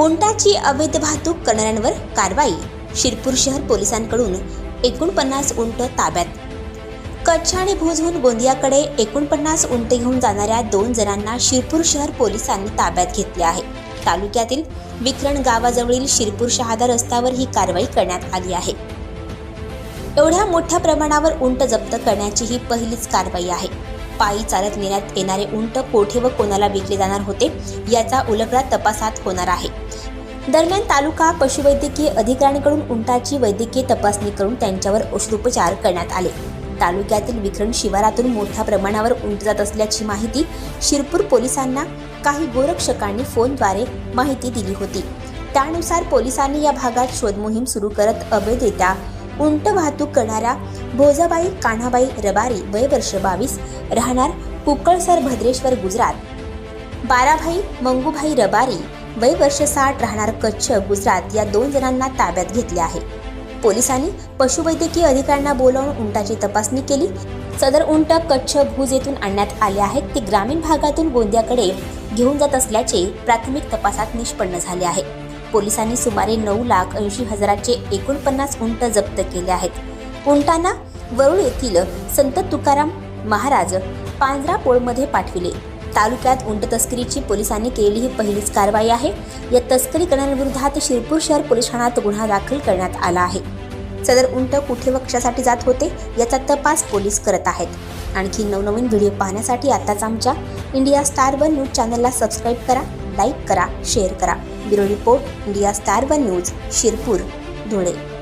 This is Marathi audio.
उंटाची अवैध वाहतूक करणाऱ्यांवर कारवाई शिरपूर शहर पोलिसांकडून एकोणपन्नास उंट ताब्यात. कच्छ आणि भुजहून गोंदियाकडे एकोणपन्नास उंट घेऊन जाणाऱ्या दोन जणांना शिरपूर शहर पोलिसांनी ताब्यात घेतले आहे. तालुक्यातील विक्रण गावाजवळील शिरपूर शहादा रस्त्यावर ही कारवाई करण्यात आली आहे. एवढ्या मोठ्या प्रमाणावर उंट जप्त करण्याची ही पहिलीच कारवाई आहे. पायी चालत नेण्यात येणारे उंट कोठे व कोणाला विकले जाणार होते याचा उलगडा तपासात होणार आहे. दरम्यान तालुका पशुवैद्यकीय अधिकाऱ्यांकडून उंटाची वैद्यकीय तपासणी करून त्यांच्यावर औषधोपचार करण्यात आले. तालुक्यातील विक्रम शिवारातून मोठ्या प्रमाणावर उंट जात असल्याची माहिती शिरपूर पोलिसांना काही गोरक्षकांनी फोनद्वारे माहिती दिली होती. त्यानुसार पोलिसांनी या भागात शोधमोहीम सुरू करत अवैधरित्या उंट वाहतूक करणाऱ्या भोजाबाई कान्हाबाई रबारी वय वर्ष बावीस राहणार कुक्कळसर भद्रेश्वर गुजरात. बाराभाई मंगूभाई रबारी वय वर्ष साठ राहणार कच्छ गुजरात या दोन जणांना ताब्यात घेतले आहे. पोलिसांनी पशुवैद्यकीय अधिकाऱ्यांना बोलावून उंटाची तपासणी केली. सदर उंट कच्छ भूज येथून आणण्यात आले आहेत. ते ग्रामीण भागातून गोंदियाकडे घेऊन जात असल्याचे प्राथमिक तपासात निष्पन्न झाले आहे. पोलिसांनी सुमारे नऊ लाख ऐंशी हजाराचे एकोणपन्नास उंट जप्त केले आहेत. उंटांना वरुळ येथील संत तुकाराम महाराज पांजरा पोळमध्ये पाठविले. तालुक्यात उंट तस्करीची पोलिसांनी केलेली ही पहिलीच कारवाई आहे. या तस्करी करणाऱ्यांविरोधात शिरपूर शहर पोलीस ठाण्यात गुन्हा दाखल करण्यात आला आहे. सदर उंट कुठे व कशासाठी जात होते याचा तपास पोलीस करत आहेत. आणखी नवनवीन व्हिडिओ पाहण्यासाठी आताच आमच्या इंडिया स्टार वन न्यूज चॅनलला सबस्क्राईब करा लाईक करा शेअर करा. Bureau report India star one news Shirpur Dhule.